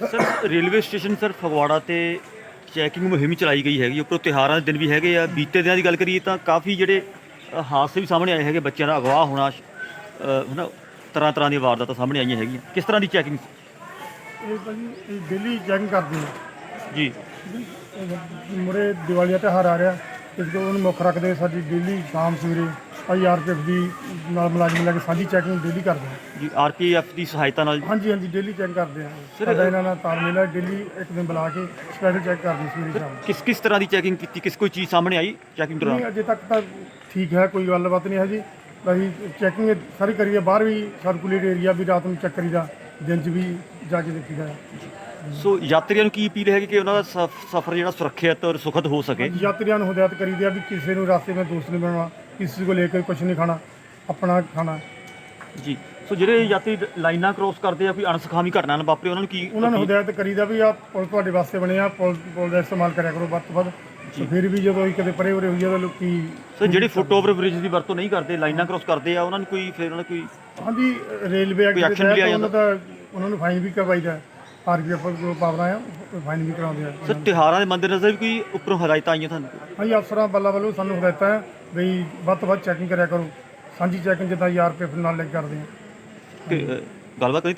Sir railway station sir Phagwara ਤੇ checking ਮੁਹਿੰਮ ਚਲਾਈ ਗਈ ਹੈਗੀ ਉੱਪਰੋਂ ਤਿਉਹਾਰਾਂ ਦੇ ਦਿਨ ਵੀ ਹੈਗੇ ਆ ਬੀਤੇ ਦਿਨਾਂ ਦੀ ਗੱਲ ਕਰੀਏ ਤਾਂ ਕਾਫੀ ਜਿਹੜੇ ਅ, ਹਾਦਸੇ ਵੀ ਸਾਹਮਣੇ ਆਏ ਹੈਗੇ ਬੱਚਿਆਂ ਦਾ ਅਗਵਾ ਹੋਣਾ ਅ, ਹਨਾ ਤਰ੍ਹਾਂ ਤਰ੍ਹਾਂ ਦੀਆਂ ਵਾਰਦਾਤਾਂ ਸਾਹਮਣੇ ਆਈਆਂ ਹੈਗੀਆਂ। ਕਿਸ ਤਰ੍ਹਾਂ ਦੀ ਚੈਕਿੰਗ ਇਹ ਭਾਜੀ ਇਹ ਡੇਲੀ ਚੈਕਿੰਗ ਕਰਦੇ ਜੀ। ਮੁਰੇ ਦੀਵਾਲੀ ਦਾ ਤਿਉਹਾਰ ਆ ਰਿਹਾ ਇਸ ਉਹਨੂੰ ਮੁੱਖ ਰੱਖਦੇ ਸਾਡੀ ਡੇਲੀ ਸ਼ਾਮ ਸਵੇਰੇ। ਆਈਆਰਪੀਐਫ ਦੀ ਨਾਲ ਮੁਲਾਜ਼ਮ ਲੈ ਕੇ ਸਾਡੀ ਚੈਕਿੰਗ ਡੇਲੀ ਕਰਦੇ ਆ ਜੀ ਆਰਪੀਐਫ ਦੀ ਸਹਾਇਤਾ ਨਾਲ ਹਾਂਜੀ ਹਾਂਜੀ ਡੇਲੀ ਚੈੱਕ ਕਰਦੇ ਆ ਸਾਡਾ ਇਹਨਾਂ ਨਾਲ ਤਾਲਮੇਲ ਹੈ ਡੇਲੀ ਇੱਕ ਦਿਨ ਬੁਲਾ ਕੇ ਸਪੈਸ਼ਲ ਚੈੱਕ ਕਰਦੇ ਸਵੇਰੇ ਸ਼ਾਮ ਕਿਸ ਕਿਸ ਤਰ੍ਹਾਂ ਦੀ ਚੈਕਿੰਗ ਕੀਤੀ ਕਿਸ ਕੋਈ ਚੀਜ਼ ਸਾਹਮਣੇ ਆਈ ਚੈਕਿੰਗ ਨਹੀਂ ਦੌਰਾਨ ਅਜੇ ਤੱਕ ਤਾਂ ਠੀਕ ਹੈ ਕੋਈ ਗੱਲਬਾਤ ਨਹੀਂ ਹੈ ਜੀ। ਅਸੀਂ ਚੈਕਿੰਗ ਸਾਰੀ ਕਰੀਏ ਬਾਹਰ ਵੀ ਸਰਕੂਲੇਟ ਏਰੀਆ ਵੀ ਰਾਤ ਨੂੰ ਚੈੱਕ ਕਰੀਦਾ ਦਿਨ 'ਚ ਵੀ ਜਾ ਕੇ ਦੇਖੀਦਾ ਹੈ। ਸੋ ਯਾਤਰੀਆਂ ਨੂੰ ਕੀ ਅਪੀਲ ਹੈਗੀ ਕਿ ਉਹਨਾਂ ਦਾ ਸਫ- ਸਫ਼ਰ ਜਿਹੜਾ ਸੁਰੱਖਿਅਤ ਔਰ ਸੁਖਦ ਹੋ ਸਕੇ? ਯਾਤਰੀਆਂ ਨੂੰ ਹਦਾਇਤ ਕਰੀਦੀ ਆ ਵੀ ਕਿਸੇ ਨੂੰ ਰਾਸਤੇ ਵਿੱਚ ਦੋਸਤ ਨਹੀਂ ਬਣਾਉਣਾ ਕਿਸੇ ਕੋ ਲੈ ਕੇ ਕੁਝ ਨਹੀਂ ਖਾਣਾ ਆਪਣਾ ਖਾਣਾ। ਜੀ। ਸੋ ਜਿਹੜੇ ਯਾਤਰੀ ਲਾਈਨਾਂ ਕ੍ਰੋਸ ਕਰਦੇ ਆ ਕੋਈ ਅਣਸਖਾਵੀ ਘਟਨਾ ਨਾ ਵਾਪਰੇ ਉਹਨਾਂ ਨੂੰ ਕੀ ਉਹਨਾਂ ਨੂੰ ਹਦਾਇਤ ਕਰੀਦਾ ਵੀ ਆ ਪੁਲ ਤੁਹਾਡੇ ਵਾਸਤੇ ਬਣਿਆ ਪੁਲ ਪੁਲ ਦਾ ਇਸਤੇਮਾਲ ਕਰਿਆ ਕਰੋ ਵੱਧ ਤੋਂ ਵੱਧ। ਤੇ ਫਿਰ ਵੀ ਜਦੋਂ ਅਸੀਂ ਕਦੇ ਪਰੇ ਉਰੇ ਹੋਈਏ ਤਾਂ ਲੋਕੀ ਸੋ ਜਿਹੜੇ ਫੁੱਟ ਓਵਰ ਬ੍ਰਿਜ ਦੀ ਵਰਤੋਂ ਨਹੀਂ ਕਰਦੇ ਲਾਈਨਾਂ ਕ੍ਰੋਸ ਕਰਦੇ ਆ ਉਹਨਾਂ ਨੂੰ ਕੋਈ ਫਿਰ ਉਹਨਾਂ ਨੂੰ ਕੋਈ ਹਾਂਜੀ ਰੇਲਵੇ ਐਕਟ ਦੇ action ਲਿਆ ਤਹਿਤ ਉਹਨਾਂ ਦਾ ਉਹਨਾਂ ਨੂੰ ਫਾਈਨ ਵੀ ਕਰਵਾਈਦਾ। ਆਰਪੀਐਫ ਜੋ ਪਾਵਰਾਂ ਆ ਫਾਈਨ ਵੀ ਕਰਾਉਂਦੇ ਆ। ਸਰ ਤਿਉਹਾਰਾਂ ਦੇ ਮੰਦੇਨਜ਼ਰ ਵੀ ਕੋਈ ਉੱਪਰੋਂ ਹਦਾਇਤਾਂ ਆਈਆਂ ਤੁਹਾਨੂੰ? ਹਾਂਜੀ ਅਫਸਰਾਂ ਬੱਲਾ ਵੱਲੋਂ ਸਾਨੂੰ ਹਦਾਇਤਾਂ ਹੈ ਵੀ ਵੱਧ ਤੋਂ ਵੱਧ ਚੈਕਿੰਗ ਕਰਿਆ ਕਰੋ। ਸਾਂਝੀ ਚੈਕਿੰਗ ਜਿੱਦਾਂ ਆਰਪੀਐਫ ਨਾਲ ਲੈ ਕਰਦੇ ਆ। ਅ, ਗੱਲਬਾਤ ਕਰੀ